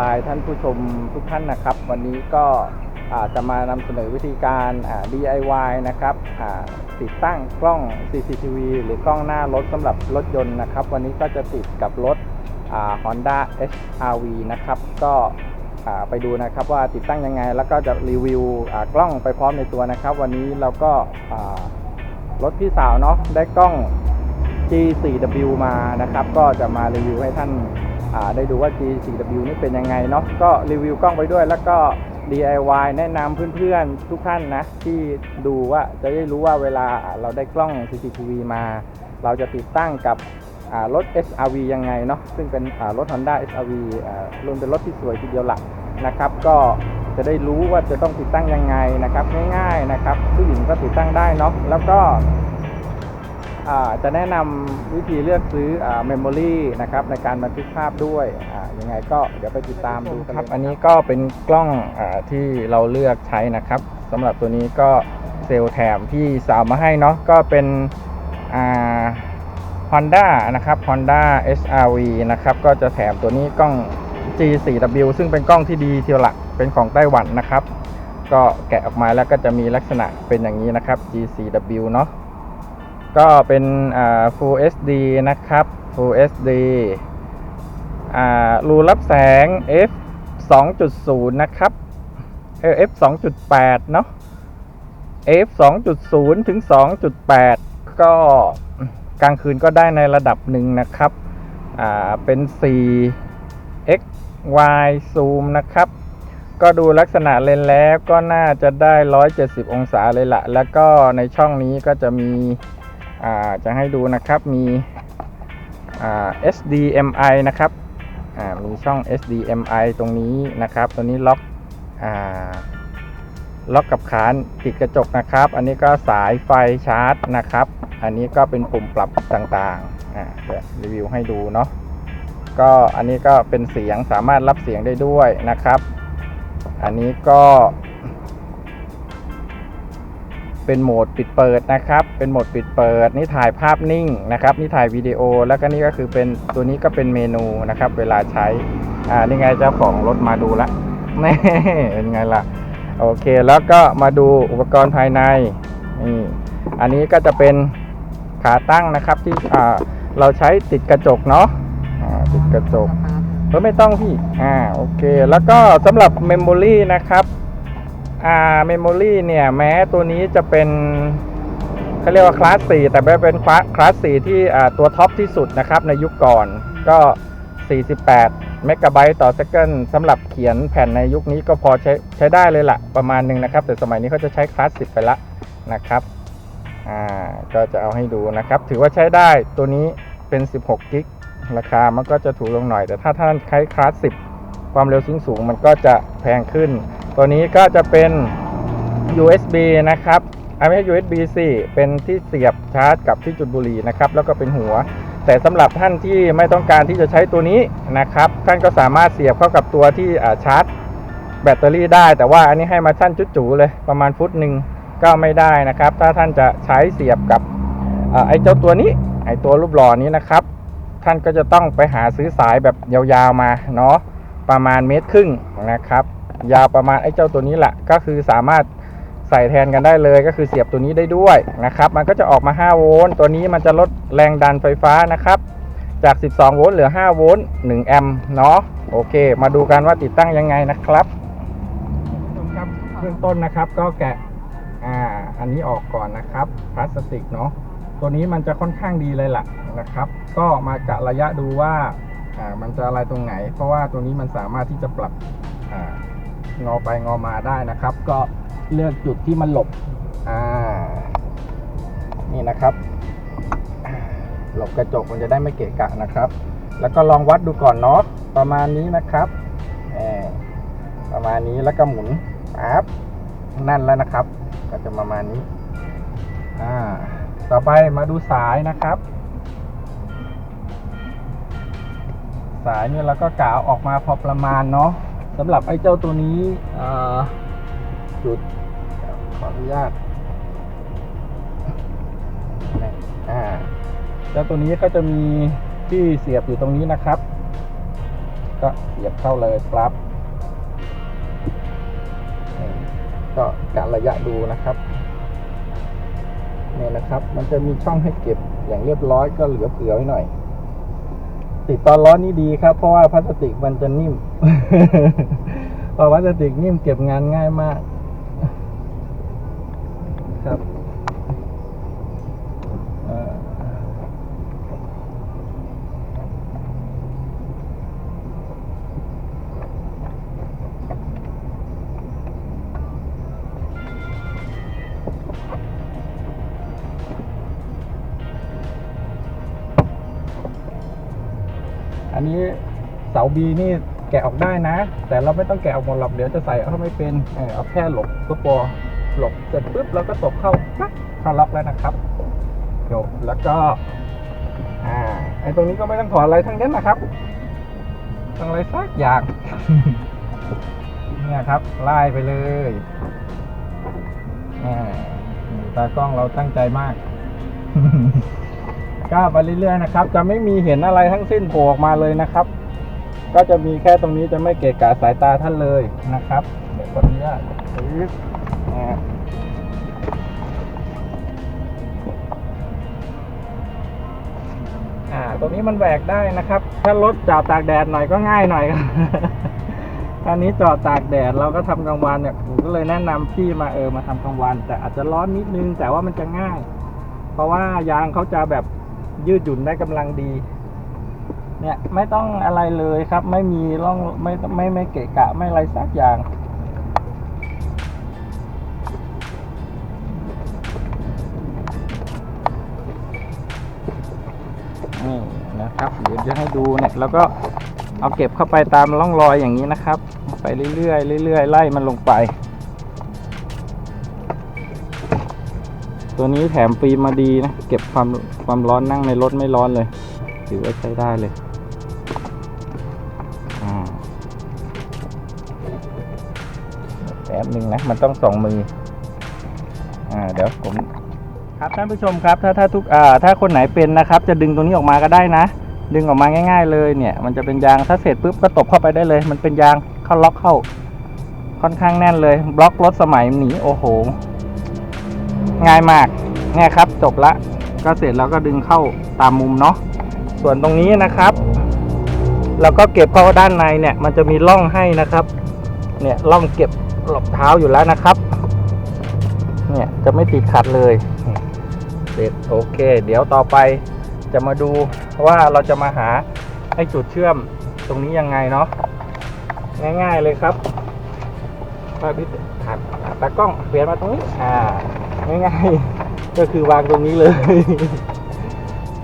ตามชมรมออนไลน์ท่านผู้ชมทุกท่านนะครับ วันนี้ก็จะมานำเสนอวิธีการ DIY นะครับติดตั้งกล้อง CCTV หรือกล้องหน้ารถสำหรับรถยนต์นะครับ วันนี้ก็จะติดกับรถอ่า Honda HRV นะครับ ก็ไปดูนะครับว่าติดตั้งยังไง แล้วก็จะรีวิวกล้องไปพร้อมในตัวนะครับ วันนี้เราก็รถพี่สาวเนาะได้กล้อง G4W มานะครับ ก็จะมารีวิวให้ท่าน ได้ดูว่า G4W นี่เป็นยังไงเนาะก็รีวิวกล้องไปด้วย แล้วก็ DIY แนะนำเพื่อนๆทุกท่านนะ ที่ดูว่าจะได้รู้ว่าเวลาเราได้กล้อง CCTV มา เราจะติดตั้งกับรถ SRV ยังไงเนาะซึ่งเป็นรถ Honda SRV รุ่นเป็นรถที่สวยทีเดียวหลักนะครับ ก็จะได้รู้ว่าจะต้องติดตั้งยังไงนะครับง่ายๆนะครับผู้หญิงก็ติดตั้งได้เนาะแล้วก็ จะแนะนำวิธีเลือกซื้อเมมโมรีนะครับในการบันทึกภาพด้วยอ่ายังไงก็เดี๋ยวไปติดตามดูกันครับ อันนี้ก็เป็นกล้องอาที่เราเลือกใช้นะครับสำหรับตัวนี้ก็เซลล์แถมที่สาวมาให้เนาะก็เป็นอ่า Honda นะครับ Honda HRV นะครับก็จะแถมตัวนี้กล้อง G4W ซึ่งเป็นกล้องที่ดีเทียวหลักเป็นของไต้หวันนะครับ ก็แกะออกมาแล้วก็จะมีลักษณะเป็นอย่างนี้นะครับ G4W เนาะ ก็เป็น Full SD นะครับ Full SD รูรับแสง f 2.0 นะครับเออ f 2.8 เนาะ f 2.0 ถึง 2.8 ก็กลางคืนก็ได้ในระดับหนึ่งนะครับ อ่า เป็น 4 x y zoom นะครับ ก็ดูลักษณะเลนแล้วก็น่าจะได้ 170 องศาเลยละ แล้วก็ในช่องนี้ก็จะมี จะให้ดูนะครับมีอ่า SDMI นะครับมีช่อง SDMI ตรงนี้นะครับ ตัวนี้ล็อกอล็อกกับขานติดกระจกนะครับ อันนี้ก็สายไฟชาร์จนะครับ อันนี้ก็เป็นปุ่มปรับต่างๆเดี๋ยวรีวิวให้ดูเนาะก็อันนี้ก็เป็นเสียงสามารถรับเสียงได้ด้วยนะครับ อันนี้ก็ เป็นโหมดปิดเปิดนะครับ เป็นโหมดปิดเปิด นี่ถ่ายภาพนิ่งนะครับ นี่ถ่ายวิดีโอ แล้วก็นี่ก็คือเป็นตัวนี้ก็เป็นเมนูนะครับ เวลาใช้ อ่า นี่ไงเจ้าของรถมาดูละนี่เป็นไงล่ะ โอเค แล้วก็มาดูอุปกรณ์ภายใน นี่ อันนี้ก็จะเป็นขาตั้งนะครับที่ อ่า เราใช้ติดกระจกเนาะ อ่า ติดกระจกเออไม่ต้องพี่ อ่า โอเค แล้วก็สำหรับเมมโมรีนะครับ อ่าเมมโมรีเนี่ย แม้ตัวนี้จะเป็นเขาเรียกว่าคลาส4แต่เป็นคลาสคลาส4ที่อ่าตัวท็อปที่สุดนะครับในยุคก่อนก็ 48 เมกะไบต์ต่อ s เ c นสำหรับเขียนแผ่นในยุคนี้ก็พอใช้ใช้ได้เลยละประมาณหนึ่งนะครับ แต่สมัยนี้เขาจะใช้คลาส10ไปละนะครับอ่าก็จะเอาให้ดูนะครับ ถือว่าใช้ได้ตัวนี้เป็น 16 กิกราคามันก็จะถูกลงหน่อย แต่ถ้าท่านใช้คลาส10ความเร็วสูงสูงมันก็จะแพงขึ้น ตัวนี้ก็จะเป็น USB นะครับไม่ใช่ USB สิเป็นที่เสียบชาร์จกับที่จุดบุหรี่นะครับ แล้วก็เป็นหัว แต่สำหรับท่านที่ไม่ต้องการที่จะใช้ตัวนี้นะครับ ท่านก็สามารถเสียบเข้ากับตัวที่ชาร์จ แบตเตอรี่ได้ แต่ว่าอันนี้ให้มาชั่นจุดจูเลยประมาณฟุตหนึ่งก็ไม่ได้นะครับ ถ้าท่านจะใช้เสียบกับอไอ้เจ้าตัวนี้ ไอ้ตัวรูปหล่อนี้นะครับ ท่านก็จะต้องไปหาซื้อสายแบบยาวๆมาเนาะประมาณเมตรครึ่งนะครับ ยาวประมาณไอ้เจ้าตัวนี้แหละก็คือสามารถใส่แทนกันได้เลยก็คือเสียบตัวนี้ได้ด้วยนะครับ มันก็จะออกมา 5 โวลต์ตัวนี้มันจะลดแรงดันไฟฟ้านะครับ จาก 12 โวลต์เหลือ 5 โวลต์ 1 แอมป์เนาะโอเค มาดูกันว่าติดตั้งยังไงนะครับครับเบื้องต้นนะครับก็แกะอ่าอันนี้ออกก่อนนะครับพลาสติกเนาะตัวนี้มันจะค่อนข้างดีเลยล่ะนะครับ ก็มากะระยะดูว่าอ่ามันจะอะไรตรงไหน เพราะว่าตัวนี้มันสามารถที่จะปรับอ่า งอไปงอมาได้นะครับ ก็เลือกจุดที่มันหลบอ่านี่นะครับ หลบกระจกมันจะได้ไม่เกะกะนะครับ แล้วก็ลองวัดดูก่อนเนาะประมาณนี้นะครับประมาณนี้แล้วก็หมุนปั๊บนั่นแล้วนะครับ ก็จะประมาณนี้อ่าต่อไปมาดูสายนะครับ สายเนี่ยเราก็กาวออกมาพอประมาณเนาะ สำหรับไอ้เจ้าตัวนี้จุดขออนุญาตนี่อ่าเจ้าตัวนี้ก็จะมีที่เสียบอยู่ตรงนี้นะครับ ก็เสียบเข้าเลยปลั๊บนี่ก็กะระยะดูนะครับนี่นะครับ มันจะมีช่องให้เก็บอย่างเรียบร้อยก็เหลือเผื่อไว้หน่อย ติกตอนร้อนนี่ดีครับ เพราะว่าพลาสติกมันจะนิ่ม พอพลาสติกนิ่มเก็บงานง่ายมาก นนี้เสาบีนี่แกะออกได้นะ แต่เราไม่ต้องแกะออกหมดหรอกเดี๋ยวจะใส่เข้าไม่เป็นเออเอาแค่หลบก็พอหลบเสร็จปุ๊บแล้วก็ตบเข้าเข้าล็อกแล้วนะครับจบแล้วก็อ่าไอ้ตรงนี้ก็ไม่ต้องถอดอะไรทั้งนั้นนะครับต้องอะไรสักอย่างเนี่ยครับไล่ไปเลยอ่าตากล้องเราตั้งใจมาก ก้าวไปเรื่อยๆนะครับ จะไม่มีเห็นอะไรทั้งสิ้นโผล่ออกมาเลยนะครับ ก็จะมีแค่ตรงนี้จะไม่เกะกะสายตาท่านเลยนะครับเดี๋ยวคนนี้ปึ๊บอ่าตรงนี้มันแหวกได้นะครับ ถ้ารถจอดตากแดดหน่อยก็ง่ายหน่อยครับอันนี้จอดตากแดดเราก็ทำกลางวันเนี่ยผมก็เลยแนะนำพี่มาเออมาทำกลางวัน แต่อาจจะร้อนนิดนึงแต่ว่ามันจะง่าย เพราะว่ายางเขาจะแบบ ยืดหยุ่นได้กำลังดี เนี่ยไม่ต้องอะไรเลยครับ ไม่มีร่องไม่ไม่ไม่เกะกะไม่อะไรสักอย่างนี่นะครับเดี๋ยวจะให้ดูเนี่ยแล้วก็เอาเก็บเข้าไปตามร่องรอยอย่างนี้นะครับ ไปเรื่อยๆเรื่อยๆไล่มันลงไป ตัวนี้แถมฟิล์มมาดีนะ เก็บความความร้อนนั่งในรถไม่ร้อนเลย ถือว่าใช้ได้เลยแป๊บหนึ่งนะ มันต้องสองมือ อ่า เดี๋ยวผม ครับท่านผู้ชมครับ ถ้าถ้าทุกอ่าถ้าคนไหนเป็นนะครับ จะดึงตรงนี้ออกมาก็ได้นะ ดึงออกมาง่าย ๆ เลยเนี่ย มันจะเป็นยาง ถ้าเสร็จปุ๊บก็ตบเข้าไปได้เลย มันเป็นยางเข้าล็อกเข้า ค่อนข้างแน่นเลย บล็อกรถสมัยหนีโอ้โห ง่ายมากเนี่ยครับจบละก็เสร็จแล้วก็ดึงเข้าตามมุมเนาะส่วนตรงนี้นะครับแล้วก็เก็บเข้าด้านในเนี่ย มันจะมีร่องให้นะครับ เนี่ยร่องเก็บหลบเท้าอยู่แล้วนะครับ เนี่ยจะไม่ติดขัดเลยเสร็จโอเค เดี๋ยวต่อไปจะมาดูว่าเราจะมาหาไอ้จุดเชื่อมตรงนี้ยังไงเนาะง่าย ๆเลยครับมาพี่ถัดตากล้องเปลี่ยนมาตรงนี้อ่า ง่ายๆ ก็คือวางตรงนี้เลย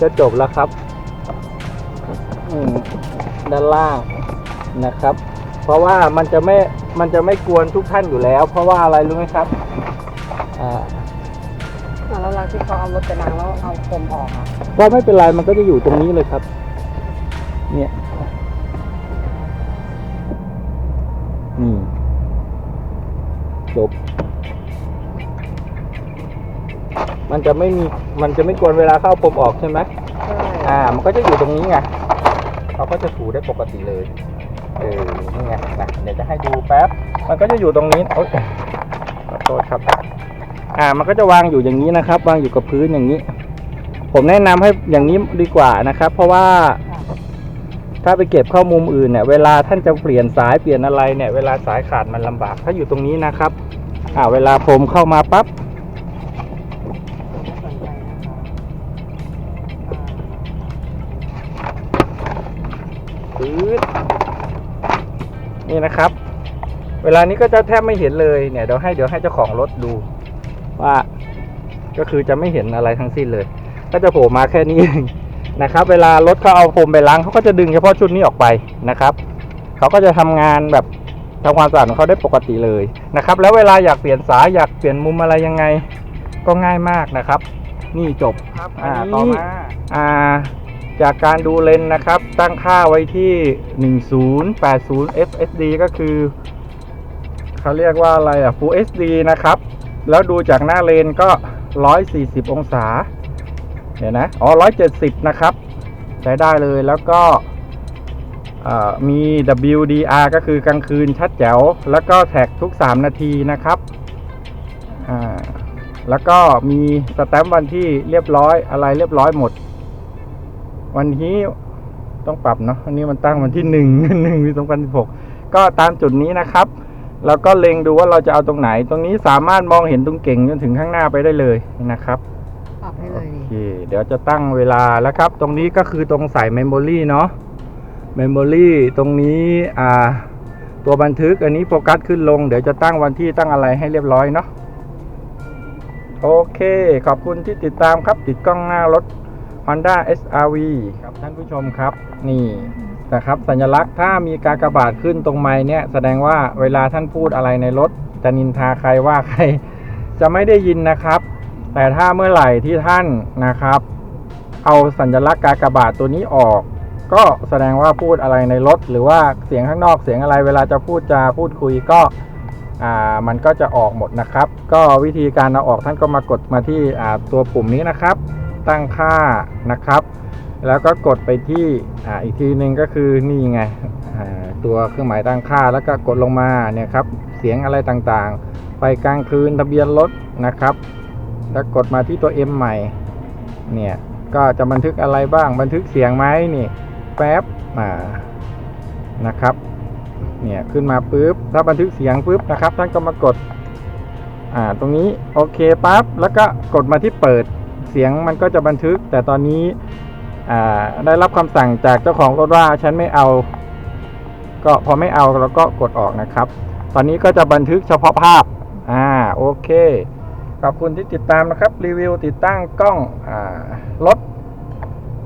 จะจบแล้วครับอืมด้านล่างนะครับ เพราะว่ามันจะไม่มันจะไม่กวนทุกท่านอยู่แล้ว เพราะว่าอะไรรู้ไหมครับอ่าอะแล้วเราที่เขาเอารถไปล้างแล้วเอาโฟมออกอะก็ไม่เป็นไรมันก็จะอยู่ตรงนี้เลยครับ เนี่ยนี่จบ มันจะไม่มีมันจะไม่กวนเวลาเข้าผมออกใช่ไหมใช่อ่า มันก็จะอยู่ตรงนี้ไงเขาก็จะถูได้ปกติเลยเออนี่ไงนะเดี๋ยวจะให้ดูแป๊บ มันก็จะอยู่ตรงนี้โอ๊ยขอโทษครับ อ่า มันก็จะวางอยู่อย่างนี้นะครับ วางอยู่กับพื้นอย่างนี้ ผมแนะนำให้อย่างนี้ดีกว่านะครับ เพราะว่า ถ้าไปเก็บเข้ามุมอื่นเนี่ย เวลาท่านจะเปลี่ยนสายเปลี่ยนอะไรเนี่ย เวลาสายขาดมันลำบาก ถ้าอยู่ตรงนี้นะครับ อ่า เวลาผมเข้ามาปั๊บ ไม่สนใจนะคะ ปื๊ดนี่นะครับ เวลานี้ก็จะแทบไม่เห็นเลยเนี่ยเดี๋ยวให้เดี๋ยวให้เจ้าของรถดู ว่า ก็คือจะไม่เห็นอะไรทั้งสิ้นเลย ก็จะโผล่มาแค่นี้เองนะครับ เวลารถเขาเอาโฟมไปล้างเขาก็จะดึงเฉพาะชุดนี้ออกไปนะครับเขาก็จะทำงานแบบทำความสะอาดของเขาได้ปกติเลยนะครับ แล้วเวลาอยากเปลี่ยนสายอยากเปลี่ยนมุมอะไรยังไงก็ง่ายมากนะครับ นี่จบครับอ่าต่อมาอ่า จากการดูเลนนะครับ ตั้งค่าไว้ที่ 1080 FSD ก็คือเขาเรียกว่าอะไรอะ Full SD นะครับ แล้วดูจากหน้าเลนก็ 140 องศา เห็นนะ อ๋อ 170 นะครับ ใช้ได้เลย แล้วก็มี WDR ก็คือกลางคืนชัดแจ๋ว แล้วก็แท็กทุก 3 นาทีนะครับแล้วก็มีสแตมป์วันที่เรียบร้อยอะไรเรียบร้อยหมด วันที่ต้องปรับเนาะอันนี้มันตั้งวันที่หนึ่งหนึ่งปีสองพันสิบหกก็ตามจุดนี้นะครับแล้วก็เล็งดูว่าเราจะเอาตรงไหน ตรงนี้สามารถมองเห็นตรงเก่งจนถึงข้างหน้าไปได้เลยนะครับปรับให้โอเลยเคเดี๋ยวจะตั้งเวลาแล้วครับ ตรงนี้ก็คือตรงใส่เมมโมรี่เนาะเมมโมรี่ตรงนี้อ่าตัวบันทึกอันนี้โฟกัสขึ้นลง เดี๋ยวจะตั้งวันที่ตั้งอะไรให้เรียบร้อยเนาะโอเค ขอบคุณที่ติดตามครับ ติดกล้องหน้ารถ Honda SRV ครับท่านผู้ชมครับ นี่นะครับสัญลักษณ์ถ้ามีกากบาทขึ้นตรงไม้เนี่ยแสดงว่าเวลาท่านพูดอะไรในรถ จะนินทาใครว่าใคร จะไม่ได้ยินนะครับ แต่ถ้าเมื่อไหร่ที่ท่านนะครับ เอาสัญลักษณ์กากบาทตัวนี้ออก ก็แสดงว่าพูดอะไรในรถ หรือว่าเสียงข้างนอกเสียงอะไร เวลาจะพูดจะพูดคุยก็อ่ามันก็จะออกหมดนะครับ ก็วิธีการเอาออกท่านก็มากดมาที่ตัวปุ่มนี้นะครับ ตั้งค่านะครับ แล้วก็กดไปที่อ่าอีกทีหนึ่งก็คือนี่ไงอ่าตัวเครื่องหมายตั้งค่าแล้วก็กดลงมาเนี่ยครับเสียงอะไรต่างๆ ไปกลางคืนทะเบียนรถนะครับ แล้วกดมาที่ตัว M ใหม่เนี่ยก็จะบันทึกอะไรบ้างบันทึกเสียงไหมนี่แป๊บอ่านะครับเนี่ยขึ้นมาปุ๊บถ้าบันทึกเสียงปุ๊บนะครับท่านก็มากดอ่าตรงนี้โอเคปั๊บแล้วก็กดมาที่เปิด สียงมันก็จะบันทึก แต่ตอนนี้ได้รับคำสั่งจากเจ้าของรถว่าฉันไม่เอา ก็พอไม่เอาเราก็กดออกนะครับ ตอนนี้ก็จะบันทึกเฉพาะภาพอ่าโอเค ขอบคุณที่ติดตามนะครับ รีวิวติดตั้งกล้องอรถ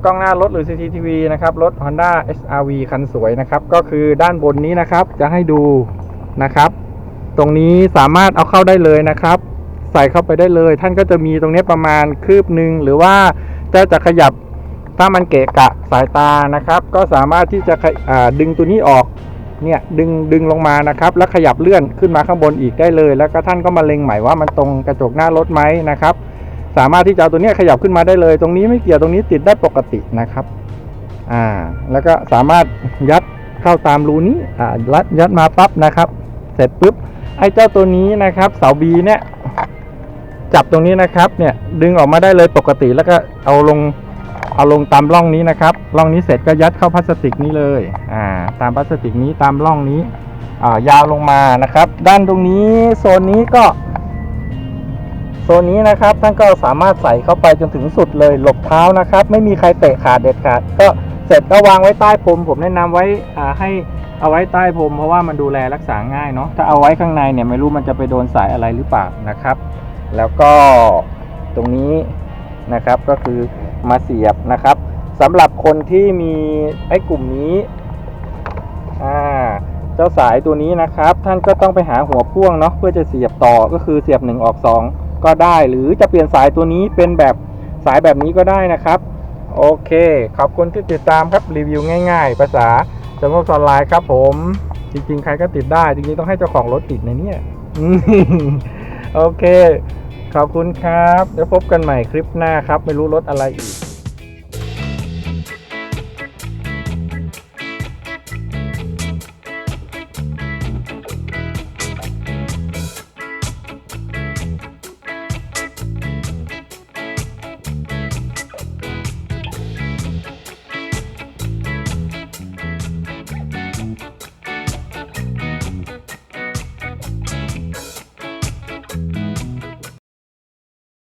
กล้องหน้ารถหรือ CCTV นะครับ รถ Honda SRV คันสวยนะครับ ก็คือด้านบนนี้นะครับ จะให้ดูนะครับ ตรงนี้สามารถเอาเข้าได้เลยนะครับ ใส่เข้าไปได้เลย ท่านก็จะมีตรงนี้ประมาณคืบหนึ่งหรือว่าจะจะขยับถ้ามันเกะกะสายตานะครับ ก็สามารถที่จะดึงตัวนี้ออกเนี่ยดึงดึงลงมานะครับ แล้วขยับเลื่อนขึ้นมาข้างบนอีกได้เลย แล้วก็ท่านก็มาเล็งใหม่ว่ามันตรงกระจกหน้ารถไหมนะครับ สามารถที่จะเอาตัวนี้ขยับขึ้นมาได้เลย ตรงนี้ไม่เกี่ยวตรงนี้ติดได้ปกตินะครับอ่าแล้วก็สามารถยัดเข้าตามรูนี้อ่ายัดยัดมาปั๊บนะครับ เสร็จปุ๊บไอ้เจ้าตัวนี้นะครับ เสาบีเนี่ย จับตรงนี้นะครับเนี่ยดึงออกมาได้เลยปกติแล้วก็เอาลงเอาลงตามร่องนี้นะครับร่องนี้เสร็จก็ยัดเข้าพลาสติกนี้เลยอ่าตามพลาสติกนี้ตามร่องนี้อ่ายาวลงมานะครับ ด้านตรงนี้โซนนี้ก็โซนนี้นะครับท่านก็สามารถใส่เข้าไปจนถึงสุดเลยหลบเท้านะครับ ไม่มีใครเตะขาดเด็ดขาดก็เสร็จก็วางไว้ใต้พรมผมแนะนำไว้อ่าให้เอาไว้ใต้พรมเพราะว่ามันดูแลรักษาง่ายเนาะถ้าเอาไว้ข้างในเนี่ยไม่รู้มันจะไปโดนสายอะไรหรือเปล่านะครับ แล้วก็ตรงนี้นะครับก็คือมาเสียบนะครับสำหรับคนที่มีไอ้กลุ่มนี้อ่าเจ้าสายตัวนี้นะครับ ท่านก็ต้องไปหาหัวพ่วงเนาะเพื่อจะเสียบต่อก็คือเสียบ 1 ออก 2 ก็ได้ หรือจะเปลี่ยนสายตัวนี้เป็นแบบสายแบบนี้ก็ได้นะครับ โอเค ขอบคุณที่ติดตามครับรีวิวง่าย ๆ ภาษาจังหวัดออนไลน์ครับผม จริง ๆ ใครก็ติดได้ จริงๆ ต้องให้เจ้าของรถติดในเนี่ย โอเค ขอบคุณครับ แล้วพบกันใหม่คลิปหน้าครับ ไม่รู้รถอะไรอีก